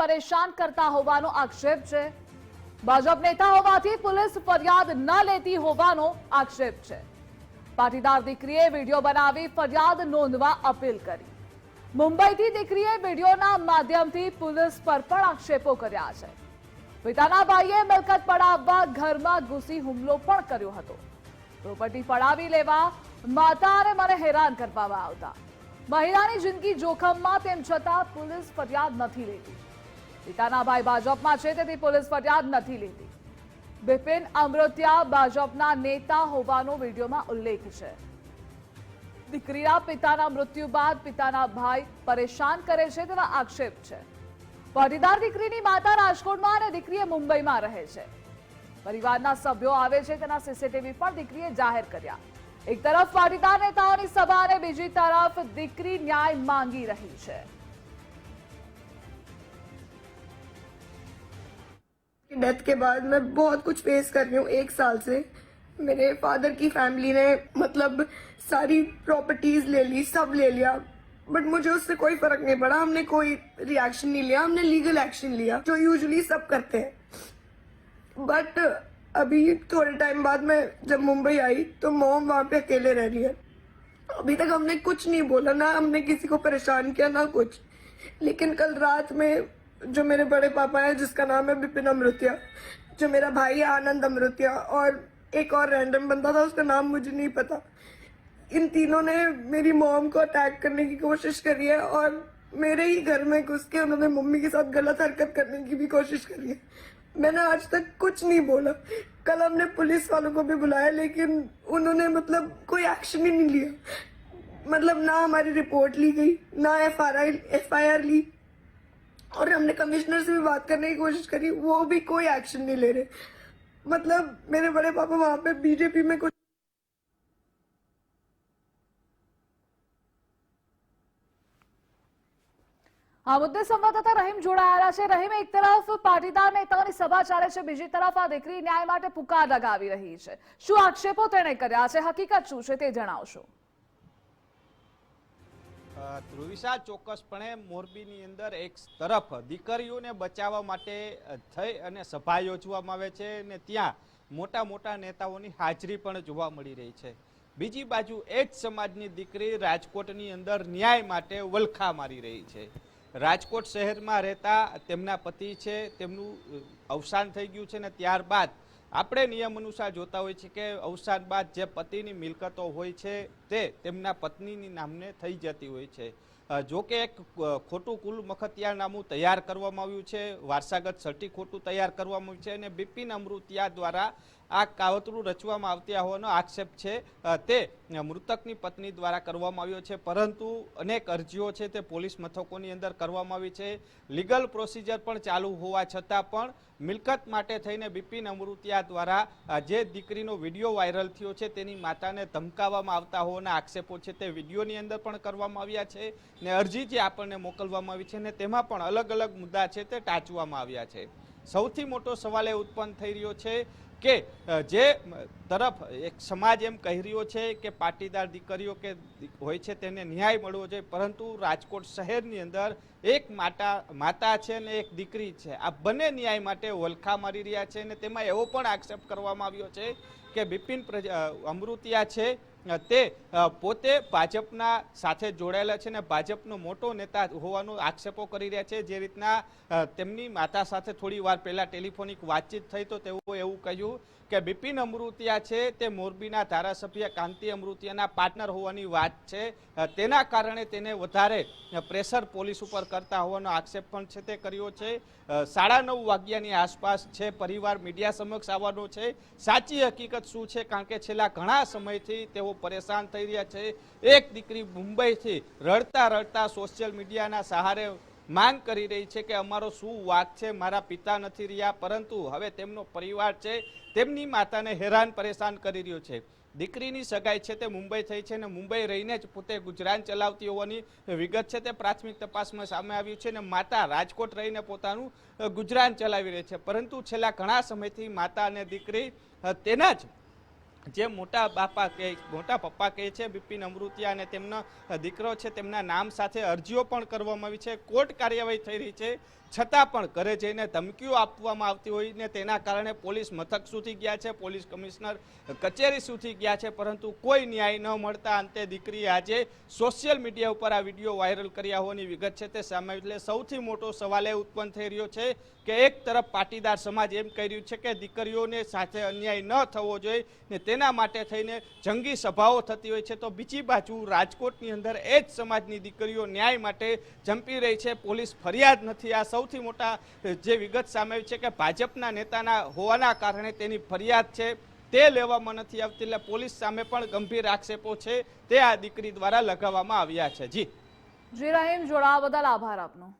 પરેશાન કરતા હોવાનો આક્ષેપ છે. ભાજપ નેતા હોવાથી પોલીસ ફરિયાદ ન લેતી હોવાનો આક્ષેપ છે. પાટીદાર દીકરીએ વીડિયો બનાવી ફરિયાદ નોંધવા અપીલ કરી. મુંબઈથી દીકરીએ વિડીયોના માધ્યમથી પોલીસ પર પણ આક્ષેપો કર્યા છે. પિતાના ભાઈએ મિલકત પડાવવા ઘરમાં ઘૂસી હુમલો પણ કર્યો હતો. પ્રોપર્ટી પડાવી લેવા માતાને મને હેરાન કરવામાં આવતા. મહિલાની જિંદગી જોખમમાં તેમ છતાં પોલીસ ફરિયાદ નથી લેતી. પિતાના ભાઈ ભાજપમાં છે તેથી પોલીસ ફરિયાદ નથી લેતી. બિપિન અમૃત્યા ભાજપના નેતા હોવાનો વિડીયોમાં ઉલ્લેખ છે. દીકરીના પિતાના મૃત્યુ બાદ પિતાના ભાઈ પરેશાન કરે છે તેવા આક્ષેપ છે. પાટીદાર દીકરીની માતા રાજકોટમાં અને દીકરીએ મુંબઈમાં રહે છે પરિવારના સભ્યો આવે છે તેના સીસીટીવી પણ દીકરીએ જાહેર કર્યા એક તરફ પાટીદાર નેતાઓની સભા અને બીજી તરફ દીકરી ન્યાય માંગી રહી છે डेथ के बाद मैं बहुत कुछ फेस कर रही हूँ एक साल से मेरे फादर की फैमिली ने मतलब सारी प्रॉपर्टीज ले ली सब ले लिया बट मुझे उससे कोई फ़र्क नहीं पड़ा। हमने कोई रिएक्शन नहीं लिया। हमने लीगल एक्शन लिया, जो यूजुअली सब करते हैं। बट अभी थोड़े टाइम बाद मैं जब मुंबई आई तो मोम वहाँ पे अकेले रह रही है। अभी तक हमने कुछ नहीं बोला। ना हमने किसी को परेशान किया, ना कुछ। लेकिन कल रात में जो मेरे बड़े पापा है, जिसका नाम है बिपिन अमृतिया, जो मेरा भाई है आनंद अमृतिया, और एक और रैंडम बंदा था, उसका नाम मुझे नहीं पता। इन तीनों ने मेरी मॉम को अटैक करने की कोशिश करी है और मेरे ही घर में घुस के उन्होंने मम्मी के साथ गलत हरकत करने की भी कोशिश करी है। मैंने आज तक कुछ नहीं बोला। कल हमने पुलिस वालों को भी बुलाया, लेकिन उन्होंने मतलब कोई एक्शन ही नहीं लिया। मतलब ना हमारी रिपोर्ट ली गई, ना F R I F I R ली। और हमने कमिश्नर से भी बात करने की कोशिश करी, वो भी कोई एक्शन नहीं ले रहे। मतलब मेरे बड़े पापा वहाँ पे बीजेपी में कुछ આ મુદ્દે સંવાદદાતા રહીમ જોડાયેલા છે. રહીમ, એક તરફ પાટીદાર નેતાઓની સભા ચાલે છે, બીજી તરફ આ દીકરી ન્યાય માટે પુકાર લગાવી રહી છે. શું આક્ષેપો તેણે કર્યા છે? હકીકત શું છે તે જણાવશો. ધ્રુવિશા, ચોક્કસપણે મોરબીની અંદર એક તરફ દીકરીઓને બચાવવા માટે થઈ અને સભા યોજવામાં આવે છે અને ત્યાં મોટા મોટા નેતાઓની હાજરી પણ જોવા મળી રહી છે. બીજી બાજુ એ જ સમાજની દીકરી રાજકોટની અંદર ન્યાય માટે વલખા મારી રહી છે. રાજકોટ શહેરમાં રહેતા તેમના પતિ છે, તેમનું અવસાન થઈ ગયું છે ને ત્યારબાદ આપણે નિયમ અનુસાર જોતા હોય છે કે અવસાન બાદ જે પતિની મિલકતો હોય છે તે તેમના પત્નીની નામને થઈ જતી હોય છે. જોકે એક ખોટું કુલ મખતિયારનામું તૈયાર કરવામાં આવ્યું છે, વારસાગત સર્ટી ખોટું તૈયાર કરવામાં આવ્યું છે અને બિપિન અમૃતિયા દ્વારા આ કાવતરું રચવામાં આવતી હોવાનો આક્ષેપ છે. તે મૃતકની પત્ની દ્વારા કરવામાં આવ્યો છે. પરંતુ અનેક અરજીઓ છે તે પોલીસ મથકોની અંદર કરવામાં આવી છે. લીગલ પ્રોસિજર પણ ચાલુ હોવા છતાં પણ મિલકત માટે થઈને બિપિન અમૃતિયા દ્વારા જે દીકરીનો વીડિયો વાયરલ થયો છે તેની માતાને ધમકાવવામાં આવતા હોવાના આક્ષેપો છે તે વિડીયોની અંદર પણ કરવામાં આવ્યા છે ને અરજી જે આપણને મોકલવામાં આવી છે ને તેમાં પણ અલગ અલગ મુદ્દા છે તે ટાંચવામાં આવ્યા છે. સૌથી મોટો સવાલ એ ઉત્પન્ન થઈ રહ્યો છે કે જે તરફ એક સમાજ એમ કહી રહ્યો છે કે પાટીદાર દીકરીઓ કે હોય છે તેને ન્યાય મળવો જોઈએ, પરંતુ રાજકોટ શહેરની અંદર એક માતા માતા છે ને એક દીકરી છે. આ બંને ન્યાય માટે વલખા મારી રહ્યા છે અને તેમાં એવો પણ આક્ષેપ કરવામાં આવ્યો છે કે બિપિન અમૃતિયા છે તે પોતે ભાજપના સાથે જોડાયેલા છે ને ભાજપનો મોટો નેતા હોવાનો આક્ષેપો કરી રહ્યા છે. જે રીતના તેમની માતા સાથે થોડી વાર પહેલાં ટેલિફોનિક વાતચીત થઈ તો તેઓ એવું કહ્યું કે બિપિન અમૃતિયા છે તે મોરબીના ધારાસભ્ય કાંતિ અમૃતિયાના પાર્ટનર હોવાની વાત છે. તેના કારણે તેને વધારે પ્રેશર પોલીસ ઉપર કરતા હોવાનો આક્ષેપ પણ છે તે કર્યો છે. સાડા નવ વાગ્યાની આસપાસ છે, પરિવાર મીડિયા સમક્ષ આવવાનો છે. સાચી હકીકત શું છે? કારણ કે છેલ્લા ઘણા સમયથી તેઓ પરેશાન થઈ રહ્યા છે. એક દીકરી મુંબઈથી રડતા રડતા સોશિયલ મીડિયાના સહારે માંગ કરી રહી છે કે અમારો શું વાક છે, મારા પિતા નથી રહ્યા, પરંતુ હવે તેમનો પરિવાર છે, તેમની માતાને હેરાન પરેશાન કરી રહ્યો છે. દીકરીની સગાઈ છે તે મુંબઈ થઈ છે અને મુંબઈ રહીને જ પોતે ગુજરાન ચલાવતી હોવાની વિગત છે તે પ્રાથમિક તપાસમાં સામે આવ્યું છે અને માતા રાજકોટ રહીને પોતાનું ગુજરાન ચલાવી રહી છે. પરંતુ છેલ્લા ઘણા સમયથી માતા અને દીકરી તેના જ જે મોટા બાપા કહે મોટા પપ્પા કહે છે, બિપિન અમૃતિયા અને તેમનો દીકરો છે, તેમના નામ સાથે અરજીઓ પણ કરવામાં આવી છે, કોર્ટ કાર્યવાહી થઈ રહી છે, છતાં પણ ઘરે જઈને ધમકીઓ આપવામાં આવતી હોય ને તેના કારણે પોલીસ મથક સુધી ગયા છે, પોલીસ કમિશનર કચેરી સુધી ગયા છે, પરંતુ કોઈ ન્યાય ન મળતા અંતે દીકરીએ આજે સોશિયલ મીડિયા ઉપર આ વીડિયો વાયરલ કર્યા હોવાની વિગત છે, તે સામે એટલે સૌથી મોટો સવાલ એ ઉત્પન્ન થઈ રહ્યો છે કે એક તરફ પાટીદાર સમાજ એમ કહી રહ્યું છે કે દીકરીઓને સાથે અન્યાય ન થવો જોઈએ ને તેના માટે થઈને જંગી સભાઓ થતી હોય છે. તો બીજી બાજુ રાજકોટની અંદર એ જ સમાજની દીકરીઓ ન્યાય માટે ઝંપી રહી છે. પોલીસ ફરિયાદ નથી. આ સૌથી મોટા જે વિગત સામે છે કે ભાજપના નેતાના હોવાના કારણે તેની ફરિયાદ છે. તે લેવામાં નથી આવતી એટલે પોલીસ સામે પણ ગંભીર આક્ષેપો છે. તે આ દીકરી દ્વારા લગાવવામાં આવ્યા છે. જી. જી. જોડાવા બદલ આભાર આપનો.